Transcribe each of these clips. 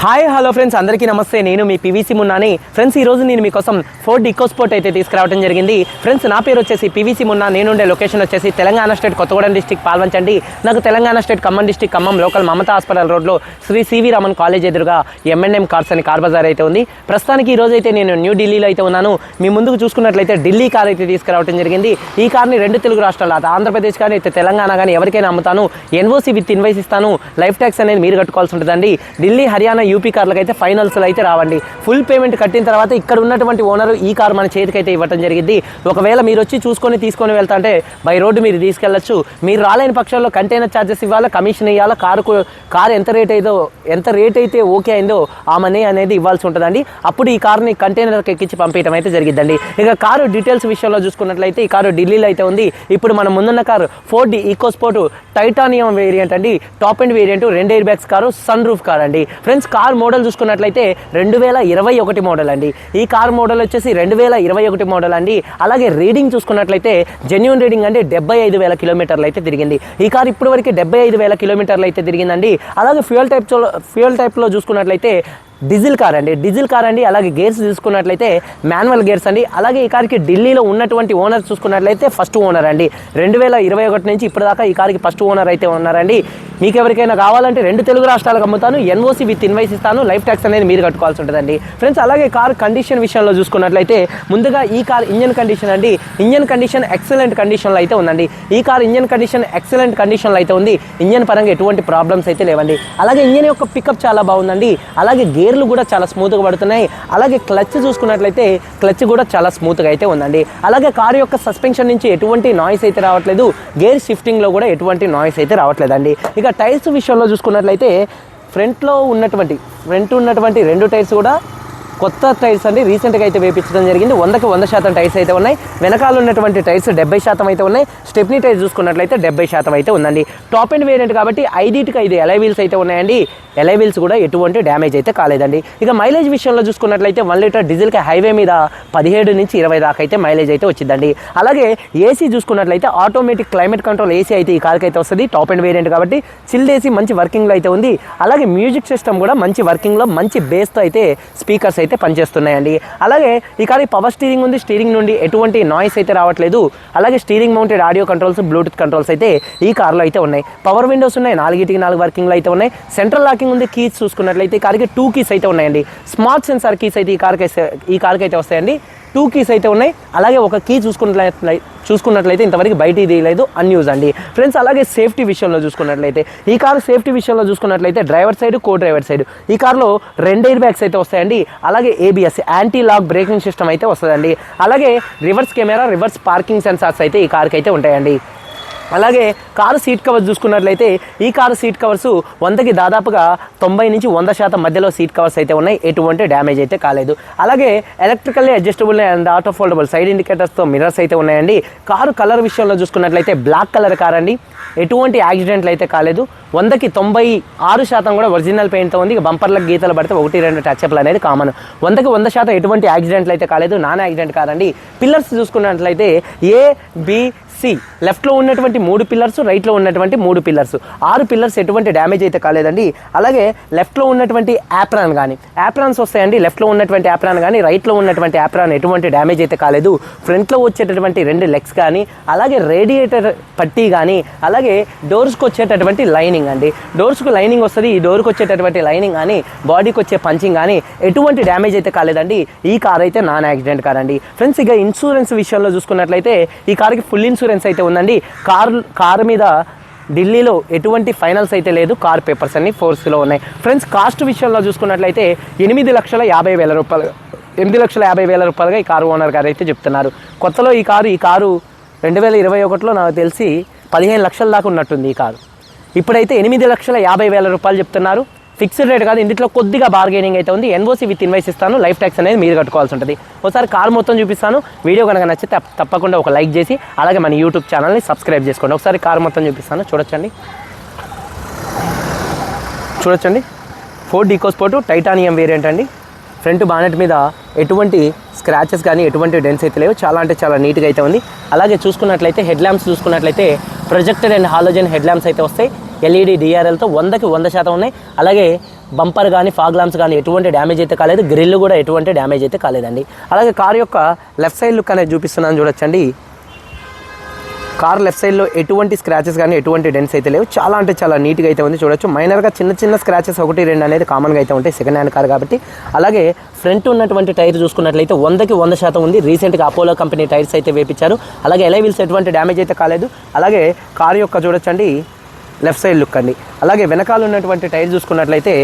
Hi hello friends అందరికీ నమస్తే. నేను మీ పివిసి మున్నాని ఫ్రెండ్స్ ఈ రోజు నేను మీకోసం ఫోర్డ్ ఇకోస్పోర్ట్ అయితే తీసుకురావడం జరిగింది. ఫ్రెండ్స్ నా పేరు వచ్చేసి పివిసి మున్నా నేనుండే లొకేషన్ వచ్చేసి తెలంగాణ స్టేట్ కొత్తగూడెం డిస్టిక్ పాల్వంచండి. నాకు Telangana state Khammam district Khammam local Mamata hospital రోడ్లో శ్రీ సివి రామన్ కాలేజ్ ఎదురుగా ఎంఎన్ఎం కార్స్ అని కార్ బజార్ అయితే ఉంది. ప్రస్తుతానికి ఈ రోజైతే అయితే నేను న్యూ ఢిల్లీలో అయితే ఉన్నాను. మీ ముందుకు చూసుకున్నట్లయితే ఢిల్లీ కార్ అయితే తీసుకురావడం జరిగింది. ఈ కార్ని రెండు తెలుగు రాష్ట్రాలు అటు ఆంధ్రప్రదేశ్ కానీ అయితే తెలంగాణ కానీ ఎవరికైనా అమ్ముతాను. ఎన్ఓసి విత్ ఇన్వైస్ ఇస్తాను. లైఫ్ ట్యాక్స్ అనేది మీరు కట్టుకోవాల్సి ఉంటుందండి. ఢిల్లీ హర్యానా యూపీ కార్లకు అయితే ఫైనల్స్లో అయితే రావండి. ఫుల్ పేమెంట్ కట్టిన తర్వాత ఇక్కడ ఉన్నటువంటి ఓనర్ ఈ కార్ మన చేతికి అయితే ఇవ్వడం జరిగింది. ఒకవేళ మీరు వచ్చి చూసుకొని తీసుకొని వెళ్తా అంటే బై రోడ్డు మీరు తీసుకెళ్ళొచ్చు మీరు రాలేని పక్షంలో కంటైనర్ ఛార్జెస్ ఇవ్వాలా? కమిషన్ ఇవ్వాలా? కారుకు కార్ ఎంత రేట్ అయిందో ఎంత రేట్ అయితే ఓకే అయిందో ఆ మనీ అనేది ఇవ్వాల్సి ఉంటుందండి. అప్పుడు ఈ కార్ని కంటైనర్కి ఎక్కించి పంపించడం అయితే జరిగిద్దండి. ఇక కారు డీటెయిల్స్ విషయంలో చూసుకున్నట్లయితే ఈ కారు ఢిల్లీలో అయితే ఉంది. ఇప్పుడు మనం ముందున్న car Ford EcoSport titanium variant అండి. టాప్ అండ్ వేరియంట్ రెండు air bags car sun roof car అండి. ఫ్రెండ్స్ కార్ మోడల్ చూసుకున్నట్లయితే రెండు వేల ఇరవై ఒకటి మోడల్ అండి. ఈ కార్ మోడల్ వచ్చేసి రెండు వేల ఇరవై ఒకటి మోడల్ అండి. అలాగే రీడింగ్ చూసుకున్నట్లయితే జెన్యున్ రీడింగ్ అంటే డెబ్బై ఐదు వేల కిలోమీటర్లు అయితే తిరిగింది. ఈ కార్ ఇప్పటివరకు డెబ్బై ఐదు వేల కిలోమీటర్లు అయితే తిరిగిందండి. అలాగే ఫ్యూయల్ టైప్ ఫ్యూయల్ టైప్లో చూసుకున్నట్లయితే డీజిల్ కార్ అండి. డీజిల్ కార్ అండి. అలాగే గేర్స్ చూసుకున్నట్లయితే మాన్యువల్ గేర్స్ అండి. అలాగే ఈ కార్కి ఢిల్లీలో ఉన్నటువంటి ఓనర్ చూసుకున్నట్లయితే ఫస్ట్ ఓనర్ అండి. రెండు వేల ఇరవై ఒకటి నుంచి ఇప్పటిదాకా ఈ కార్కి ఫస్ట్ ఓనర్ అయితే ఉన్నారండి. మీకు ఎవరికైనా కావాలంటే రెండు తెలుగు రాష్ట్రాలకు అమ్ముతాను. ఎన్ఓసి విత్ ఇన్వైస్ ఇస్తాను. లైఫ్ ట్యాక్స్ అనేది మీరు కట్టుకోవాల్సి ఉంటుందండి. ఫ్రెండ్స్ అలాగే కార్ కండిషన్ విషయంలో చూసుకున్నట్లయితే ముందుగా ఈ కార్ ఇంజన్ కండిషన్ అండి. ఇంజన్ కండిషన్ ఎక్సలెంట్ కండిషన్లో అయితే ఉందండి. ఈ కార్ ఇంజన్ కండిషన్ ఎక్సలెంట్ కండిషన్లో అయితే ఉంది. ఇంజన్ పరంగా ఎటువంటి ప్రాబ్లమ్స్ అయితే లేవండి. అలాగే ఇంజన్ యొక్క పికప్ చాలా బాగుందండి. అలాగే గేర్లు కూడా చాలా స్మూత్గా పడుతున్నాయి. అలాగే క్లచ్ చూసుకున్నట్లయితే క్లచ్ కూడా చాలా స్మూత్గా అయితే ఉందండి. అలాగే కారు యొక్క సస్పెన్షన్ నుంచి ఎటువంటి నాయిస్ అయితే రావట్లేదు. గేర్ షిఫ్టింగ్లో కూడా ఎటువంటి నాయిస్ అయితే రావట్లేదండి. ఇక టైర్స్ విషయంలో చూసుకున్నట్లయితే ఫ్రంట్లో ఉన్నటువంటి ఫ్రంట్ ఉన్నటువంటి రెండు టైర్స్ కూడా కొత్త టైర్స్ అండి రీసెంట్గా అయితే వేపించడం జరిగింది. వందకి వంద శాతం టైర్స్ అయితే ఉన్నాయి. వెనకాల ఉన్నటువంటి టైర్స్ డెబ్బై శాతం అయితే ఉన్నాయి. స్టెప్నీ టైర్ చూసుకున్నట్లయితే డెబ్బై శాతం అయితే ఉందండి. టాప్ అండ్ వేరియంట్ కాబట్టి ఐదింటికి ఐదు ఎలై వీల్స్ అయితే ఉన్నాయండి. ఎలై వీల్స్ కూడా ఎటువంటి డ్యామేజ్ అయితే కాలేదండి. ఇక మైలేజ్ విషయంలో చూసుకున్నట్లయితే వన్ లీటర్ డీజిల్కి హైవే మీద పదిహేడు నుంచి ఇరవై దాకా అయితే మైలేజ్ అయితే వచ్చిందండి. అలాగే ఏసీ చూసుకున్నట్లయితే ఆటోమేటిక్ క్లైమేట్ కంట్రోల్ ఏసీ అయితే ఈ కార్కి అయితే వస్తుంది. టాప్ అండ్ వేరియంట్ కాబట్టి చిల్డ్ ఏసీ మంచి వర్కింగ్లో అయితే ఉంది. అలాగే మ్యూజిక్ సిస్టమ్ కూడా మంచి వర్కింగ్లో మంచి బేస్తో అయితే స్పీకర్స్ అయితే పనిచేస్తున్నాయండి. అలాగే ఈ కార్ పవర్ స్టీరింగ్ ఉంది. స్టీరింగ్ నుండి ఎటువంటి నాయిస్ అయితే రావట్లేదు. అలాగే steering mounted audio controls Bluetooth controls అయితే ఈ కార్లో అయితే ఉన్నాయి. పవర్ విండోస్ ఉన్నాయి. నాలుగిటికి నాలుగు వర్కింగ్లో అయితే ఉన్నాయి. సెంట్రల్ లాకింగ్ ఉంది. కీస్ చూసుకున్నట్లయితే ఈ కార్కి టూ కీస్ అయితే ఉన్నాయండి. స్మార్ట్ సెన్సార్ కీస్ అయితే ఈ కార్కి ఈ కార్కి అయితే వస్తాయండి. టూ కీస్ అయితే ఉన్నాయి. అలాగే ఒక కీ చూసుకున్నట్లయితే చూసుకున్నట్లయితే ఇంతవరకు బయట తీయలేదు. అన్యూస్ అన్యూజ్ అండి. ఫ్రెండ్స్ అలాగే సేఫ్టీ విషయంలో చూసుకున్నట్లయితే ఈ కారు సేఫ్టీ విషయంలో చూసుకున్నట్లయితే driver side co driver side. ఈ కార్లో రెండు ఎయిర్ బ్యాగ్స్ అయితే వస్తాయండి. అలాగే ABS anti lock braking system అయితే వస్తుందండి. అలాగే reverse camera reverse parking sensors అయితే ఈ కార్కి అయితే ఉంటాయండి. అలాగే కారు సీట్ కవర్స్ చూసుకున్నట్లయితే ఈ కారు సీట్ కవర్స్ వందకి దాదాపుగా తొంభై నుంచి వంద శాతం మధ్యలో సీట్ కవర్స్ అయితే ఉన్నాయి. ఎటువంటి డ్యామేజ్ అయితే కాలేదు. అలాగే electrically adjustable and auto foldable side ఇండికేటర్స్తో mirrors అయితే ఉన్నాయండి. కారు కలర్ విషయంలో చూసుకున్నట్లయితే బ్లాక్ కలర్ కార్ అండి. ఎటువంటి యాక్సిడెంట్లు అయితే కాలేదు. వందకి తొంభై ఆరు శాతం కూడా ఒరిజినల్ పెయింట్తో ఉంది. బంపర్లకు గీతలు పడితే ఒకటి రెండు టచ్అప్లు అనేది కామన్. వందకి వంద శాతం ఎటువంటి యాక్సిడెంట్లు అయితే కాలేదు. నాన్ యాక్సిడెంట్ కాదండి పిల్లర్స్ చూసుకున్నట్లయితే ఏ బి సి లెఫ్ట్లో ఉన్నటువంటి మూడు పిల్లర్స్ రైట్లో ఉన్నటువంటి మూడు పిల్లర్స్ ఆరు పిల్లర్స్ ఎటువంటి డ్యామేజ్ అయితే కాలేదండి. అలాగే లెఫ్ట్లో ఉన్నటువంటి యాప్రాన్ కానీ యాప్రాన్స్ వస్తాయండి. లెఫ్ట్లో ఉన్నటువంటి యాప్రాన్ కానీ రైట్లో ఉన్నటువంటి యాప్రాన్ ఎటువంటి డ్యామేజ్ అయితే కాలేదు. ఫ్రంట్లో వచ్చేటటువంటి రెండు లెగ్స్ కానీ అలాగే రేడియేటర్ పట్టీ కానీ అలాగే డోర్స్కి వచ్చేటటువంటి లైనింగ్ అండి. డోర్స్కు లైనింగ్ వస్తుంది ఈ డోర్కి వచ్చేటటువంటి లైనింగ్ కానీ బాడీకి వచ్చే పంచింగ్ కానీ ఎటువంటి డ్యామేజ్ అయితే కాలేదండి. ఈ కార్ అయితే నాన్ యాక్సిడెంట్ కార్ అండి. ఫ్రెండ్స్ ఇక ఇన్సూరెన్స్ విషయంలో చూసుకున్నట్లయితే ఈ కార్కి ఫుల్ ఇన్సూరెన్స్ అయితే ఉందండి. కార్ కారు మీద ఢిల్లీలో ఎటువంటి ఫైనల్స్ అయితే లేదు. కార్ పేపర్స్ అన్ని ఫోర్స్లో ఉన్నాయి. ఫ్రెండ్స్ కాస్ట్ విషయంలో చూసుకున్నట్లయితే ఎనిమిది లక్షల యాభై వేల రూపాయలు ఎనిమిది లక్షల యాభై వేల రూపాయలుగా ఈ కారు ఓనర్ గారు అయితే చెప్తున్నారు. కొత్తలో ఈ కారు ఈ కారు రెండు వేల ఇరవై ఒకటిలో నాకు తెలిసి పదిహేను లక్షల దాకా ఉన్నట్టుంది ఈ కారు. ఇప్పుడైతే ఎనిమిది లక్షల యాభై వేల రూపాయలు చెప్తున్నారు. ఫిక్స్డ్ రేట్ కాదు ఇందులో కొద్దిగా బార్గెనింగ్ అయితే ఉంది. ఎన్ఓసి విత్ ఇన్వైస్ ఇస్తాను. లైఫ్ ట్యాక్స్ అనేది మీరు కట్టుకోవాల్సి ఉంటుంది. ఒకసారి కార్ మొత్తం చూపిస్తాను. వీడియో కనుక నచ్చితే తప్ప- తప్పకుండా ఒక లైక్ చేసి అలాగే మన యూట్యూబ్ ఛానల్ని సబ్స్క్రైబ్ చేసుకోండి. ఒకసారి కార్ మొత్తం చూపిస్తాను. చూడొచ్చండి. చూడొచ్చండి. ఫోర్డ్ ఈకోస్పోర్ట్ టైటానియం వేరియంట్ అండి. ఫ్రంట్ బానెట్ మీద ఎటువంటి స్క్రాచెస్ కానీ ఎటువంటి డెన్స్ అయితే లేవు. చాలా అంటే చాలా నీట్గా అయితే ఉంది. అలాగే చూసుకున్నట్లయితే హెడ్ ల్యాంప్స్ చూసుకున్నట్లయితే projected and halogen head lamps అయితే వస్తాయి. ఎల్ఈడి డిఆర్ఎల్తో వందకి వంద శాతం ఉన్నాయి. అలాగే బంపర్ కానీ ఫాగ్ లాంప్స్ కానీ ఎటువంటి డ్యామేజ్ అయితే కాలేదు. గ్రిల్ కూడా ఎటువంటి డ్యామేజ్ అయితే కాలేదండి. అలాగే కార్ యొక్క లెఫ్ట్ సైడ్ లుక్ అనేది చూపిస్తున్నాను చూడొచ్చండి. కార్ లెఫ్ట్ సైడ్లో ఎటువంటి స్క్రాచెస్ కానీ ఎటువంటి డెన్స్ అయితే లేవు. చాలా అంటే చాలా నీట్గా అయితే ఉంది చూడొచ్చు. మైనర్గా చిన్న చిన్న స్క్రాచెస్ ఒకటి రెండు అనేది కామన్గా అయితే ఉంటాయి సెకండ్ హ్యాండ్ కార్ కాబట్టి. అలాగే ఫ్రంట్ ఉన్నటువంటి టైర్ చూసుకున్నట్లయితే వందకి వంద శాతం ఉంది. రీసెంట్గా అపోలో కంపెనీ టైర్స్ అయితే వేపించారు. అలాగే ఎలైవిల్స్ ఎటువంటి డ్యామేజ్ అయితే కాలేదు. అలాగే కార్ యొక్క చూడొచ్చండి. లెఫ్ట్ సైడ్ లుక్ అండి. అలాగే వెనకాల ఉన్నటువంటి టైర్ చూసుకున్నట్లయితే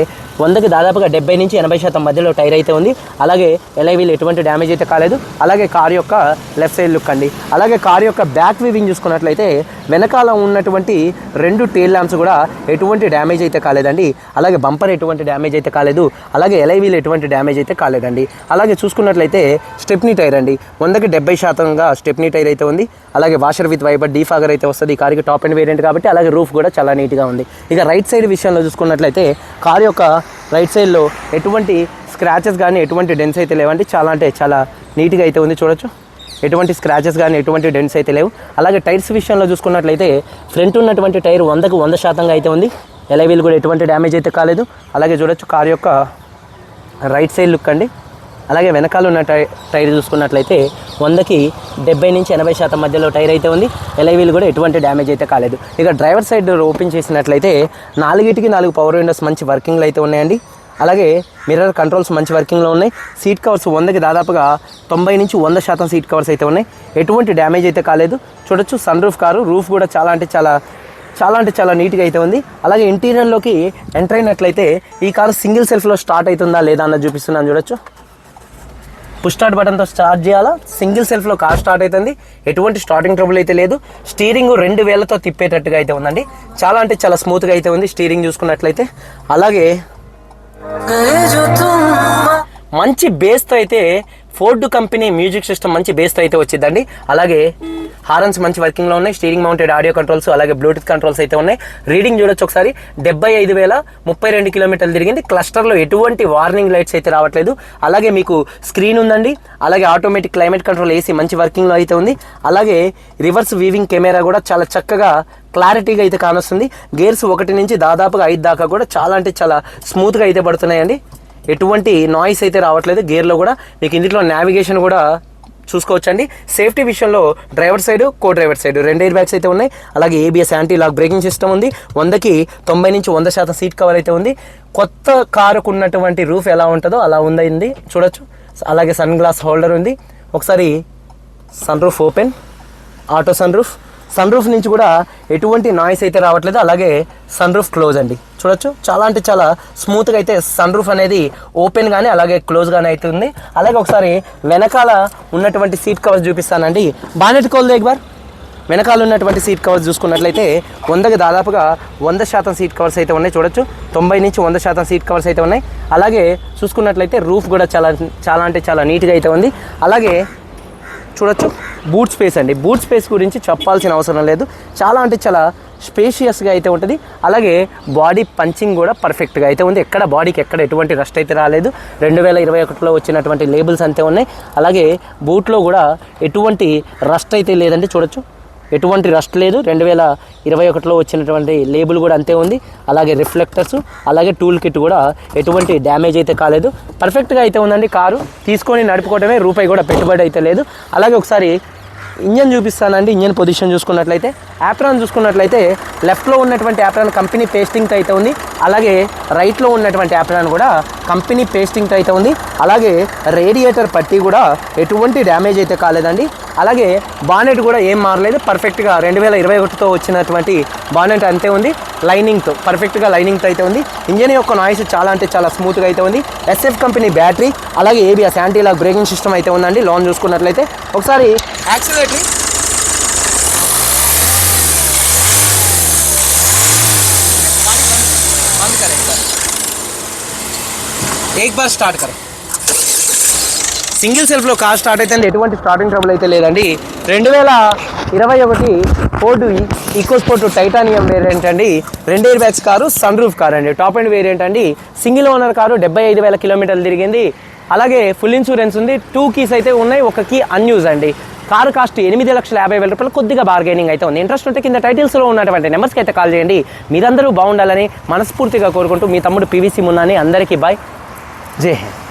వందకి దాదాపుగా డెబ్బై నుంచి ఎనభై శాతం మధ్యలో టైర్ అయితే ఉంది. అలాగే ఎలైవీల్ ఎటువంటి డ్యామేజ్ అయితే కాలేదు. అలాగే కార్ యొక్క లెఫ్ట్ సైడ్ లుక్ అండి. అలాగే కార్ యొక్క బ్యాక్ వీవింగ్ చూసుకున్నట్లయితే వెనకాల ఉన్నటువంటి రెండు టేల్ ల్యాంప్స్ కూడా ఎటువంటి డ్యామేజ్ అయితే కాలేదండి. అలాగే బంపర్ ఎటువంటి డ్యామేజ్ అయితే కాలేదు. అలాగే ఎలైవీల్ ఎటువంటి డ్యామేజ్ అయితే కాలేదండి. అలాగే చూసుకున్నట్లయితే స్టెప్నీ టైర్ అండి. వందకి డెబ్బై శాతంగా స్టెప్నీ టైర్ అయితే ఉంది. అలాగే వాషర్ విత్ వైబర్ డీఫాగర్ అయితే వస్తుంది. ఈ కార్కి టాప్ అండ్ వేరియంట్ కాబట్టి అలాగే రూఫ్ కూడా చాలా నీట్గా ఉంది. ఇక రైట్ సైడ్ విషయంలో చూసుకున్నట్లయితే కారు యొక్క రైట్ సైడ్లో ఎటువంటి స్క్రాచెస్ కానీ ఎటువంటి డెన్స్ అయితే లేవండి చాలా అంటే చాలా నీట్గా అయితే ఉంది చూడొచ్చు. ఎటువంటి స్క్రాచెస్ కానీ ఎటువంటి డెన్స్ అయితే లేవు. అలాగే టైర్స్ విషయంలో చూసుకున్నట్లయితే ఫ్రంట్ ఉన్నటువంటి టైర్ వందకు వంద శాతంగా అయితే ఉంది. ఎలవీల్ కూడా ఎటువంటి డ్యామేజ్ అయితే కాలేదు. అలాగే చూడొచ్చు కారు యొక్క రైట్ సైడ్ లుక్ అండి. అలాగే వెనకాల ఉన్న టై టైర్ చూసుకున్నట్లయితే వందకి డెబ్బై నుంచి ఎనభై శాతం మధ్యలో టైర్ అయితే ఉంది. ఎలైవీల్ కూడా ఎటువంటి డ్యామేజ్ అయితే కాలేదు. ఇక డ్రైవర్ సైడ్ ఓపెన్ చేసినట్లయితే నాలుగిటికి నాలుగు పవర్ విండోస్ మంచి వర్కింగ్లు అయితే ఉన్నాయండి. అలాగే మిర్రర్ కంట్రోల్స్ మంచి వర్కింగ్లో ఉన్నాయి. సీట్ కవర్స్ వందకి దాదాపుగా తొంభై నుంచి వంద శాతం సీట్ కవర్స్ అయితే ఉన్నాయి. ఎటువంటి డ్యామేజ్ అయితే కాలేదు. చూడొచ్చు సన్ రూఫ్ కారు రూఫ్ కూడా చాలా అంటే చాలా చాలా అంటే చాలా నీట్గా అయితే ఉంది. అలాగే ఇంటీరియర్లోకి ఎంటర్ అయినట్లయితే ఈ కారు సింగిల్ సెల్ఫ్లో స్టార్ట్ అవుతుందా లేదా అన్నది చూపిస్తున్నాను. చూడొచ్చు. పుష్ స్టార్ట్ బటన్తో స్టార్ట్ చేయాలా? సింగిల్ సెల్ఫ్లో కార్ స్టార్ట్ అవుతుంది ఎటువంటి స్టార్టింగ్ ట్రబుల్ అయితే లేదు. స్టీరింగ్ రెండు వేలతో తిప్పేటట్టుగా అయితే ఉందండి. చాలా అంటే చాలా స్మూత్గా అయితే ఉంది స్టీరింగ్ చూసుకున్నట్లయితే. అలాగే మంచి బేస్తో అయితే ఫోర్డ్ కంపెనీ మ్యూజిక్ సిస్టమ్ మంచి బేస్తో అయితే వచ్చిందండి. అలాగే హారన్స్ మంచి వర్కింగ్లో ఉన్నాయి. స్టీరింగ్ మౌంటెడ్ ఆడియో కంట్రోల్స్ అలాగే బ్లూటూత్ కంట్రోల్స్ అయితే ఉన్నాయి. రీడింగ్ చూడొచ్చు ఒకసారి. డెబ్బై ఐదు వేల ముప్పై రెండు కిలోమీటర్లు తిరిగింది. క్లస్టర్లో ఎటువంటి వార్నింగ్ లైట్స్ అయితే రావట్లేదు. అలాగే మీకు స్క్రీన్ ఉందండి. అలాగే ఆటోమేటిక్ క్లైమేట్ కంట్రోల్ ఏసీ మంచి వర్కింగ్లో అయితే ఉంది. అలాగే రివర్స్ వీవింగ్ కెమెరా కూడా చాలా చక్కగా క్లారిటీగా అయితే కానొస్తుంది. గేర్స్ ఒకటి నుంచి దాదాపుగా ఐదు దాకా కూడా చాలా అంటే చాలా స్మూత్గా అయితే పడుతున్నాయండి. ఎటువంటి నాయిస్ అయితే రావట్లేదు. గేర్లో కూడా మీకు ఇందులో నావిగేషన్ కూడా చూసుకోవచ్చండి. సేఫ్టీ విషయంలో driver side co driver side రెండు ఎయిర్ బ్యాగ్స్ అయితే ఉన్నాయి. అలాగే ABS anti lock braking system ఉంది. వందకి తొంభై నుంచి వంద శాతం సీట్ కవర్ అయితే ఉంది. కొత్త కారుకు ఉన్నటువంటి రూఫ్ ఎలా ఉంటుందో అలా ఉందైంది చూడొచ్చు. అలాగే సన్ గ్లాస్ హోల్డర్ ఉంది. ఒకసారి sun roof open auto sun roof sun roof నుంచి కూడా ఎటువంటి నాయిస్ అయితే రావట్లేదు. అలాగే సన్ రూఫ్ క్లోజ్ అండి. చూడొచ్చు. చాలా అంటే చాలా స్మూత్గా అయితే సన్ రూఫ్ అనేది ఓపెన్ కానీ అలాగే క్లోజ్ కానీ అవుతుంది. అలాగే ఒకసారి వెనకాల ఉన్నటువంటి సీట్ కవర్స్ చూపిస్తానండి. బానెట్ కోల్ ఎగ్బార్ వెనకాల ఉన్నటువంటి సీట్ కవర్స్ చూసుకున్నట్లయితే వందకి దాదాపుగా వంద శాతం సీట్ కవర్స్ అయితే ఉన్నాయి. చూడొచ్చు. తొంభై నుంచి వంద శాతం సీట్ కవర్స్ అయితే ఉన్నాయి. అలాగే చూసుకున్నట్లయితే రూఫ్ కూడా చాలా చాలా అంటే చాలా నీట్గా అయితే ఉంది. అలాగే చూడొచ్చు. బూట్ స్పేస్ అండి. బూట్ స్పేస్ గురించి చెప్పాల్సిన అవసరం లేదు. చాలా అంటే చాలా స్పేషియస్గా అయితే ఉంటుంది. అలాగే బాడీ పంచింగ్ కూడా పర్ఫెక్ట్గా అయితే ఉంది. ఎక్కడ బాడీకి ఎక్కడ ఎటువంటి రస్ట్ అయితే రాలేదు. రెండు వేల ఇరవై ఒకటిలో వచ్చినటువంటి లేబుల్స్ అంతే ఉన్నాయి. అలాగే బూట్లో కూడా ఎటువంటి రస్ట్ అయితే లేదండి చూడొచ్చు. ఎటువంటి రస్ట్ లేదు. రెండు వేల ఇరవై ఒకటిలో వచ్చినటువంటి లేబుల్ కూడా అంతే ఉంది. అలాగే రిఫ్లెక్టర్స్ అలాగే టూల్ కిట్ కూడా ఎటువంటి డ్యామేజ్ అయితే కాలేదు. పర్ఫెక్ట్గా అయితే ఉందండి కారు. తీసుకొని నడుపుకోవడమే రూపాయి కూడా పెట్టుబడి అయితే లేదు. అలాగే ఒకసారి ఇంజన్ చూపిస్తానండి ఇంజన్ పొజిషన్ చూసుకున్నట్లయితే యాప్రాన్ చూసుకున్నట్లయితే లెఫ్ట్లో ఉన్నటువంటి యాప్రాన్ కంపెనీ పేస్టింగ్తో అయితే ఉంది. అలాగే రైట్లో ఉన్నటువంటి యాప్రాన్ కూడా కంపెనీ పేస్టింగ్తో అయితే ఉంది. అలాగే రేడియేటర్ పట్టి కూడా ఎటువంటి డ్యామేజ్ అయితే కాలేదండి. అలాగే బానెట్ కూడా ఏం మారలేదు పర్ఫెక్ట్గా రెండు వేల ఇరవై ఒకటితో వచ్చినటువంటి బానెట్ అంతే ఉంది లైనింగ్తో పర్ఫెక్ట్గా లైనింగ్తో అయితే ఉంది ఇంజన్ యొక్క నాయిస్ చాలా అంటే చాలా స్మూత్గా అయితే ఉంది ఎస్ఎఫ్ కంపెనీ బ్యాటరీ అలాగే ABS anti lock braking system అయితే ఉందండి లోన్ చూసుకున్నట్లయితే ఒకసారి యాక్సిలేటరీ एक बार स्टार्ट करो సింగిల్ సెల్ఫ్లో కార్ స్టార్ట్ అయితే ఎటువంటి స్టార్టింగ్ ట్రబుల్ అయితే లేదండి. రెండు వేల ఇరవై ఒకటి Ford EcoSport titanium variant అండి. రెండు air bags car sun roof car అండి. టాప్ అండ్ వేరియంట్ అండి. సింగిల్ ఓనర్ కారు డెబ్బై ఐదు వేల కిలోమీటర్లు తిరిగింది. అలాగే ఫుల్ ఇన్సూరెన్స్ ఉంది. టూ కీస్ అయితే ఉన్నాయి. ఒక కీ అన్యూజ్ అండి. కారు కాస్ట్ ఎనిమిది లక్షల యాభై వేల రూపాయలు కొద్దిగా బార్గెనింగ్ అయితే ఉంది. ఇంట్రెస్ట్ ఉంటే కింద టైటిల్స్లో ఉన్నటువంటి నెంబర్స్కి అయితే కాల్ చేయండి. మీరందరూ బాగుండాలని మనస్ఫూర్తిగా కోరుకుంటూ మీ తమ్ముడు పీవీసీ మున్నాని అందరికీ బాయ్ జై హింద్.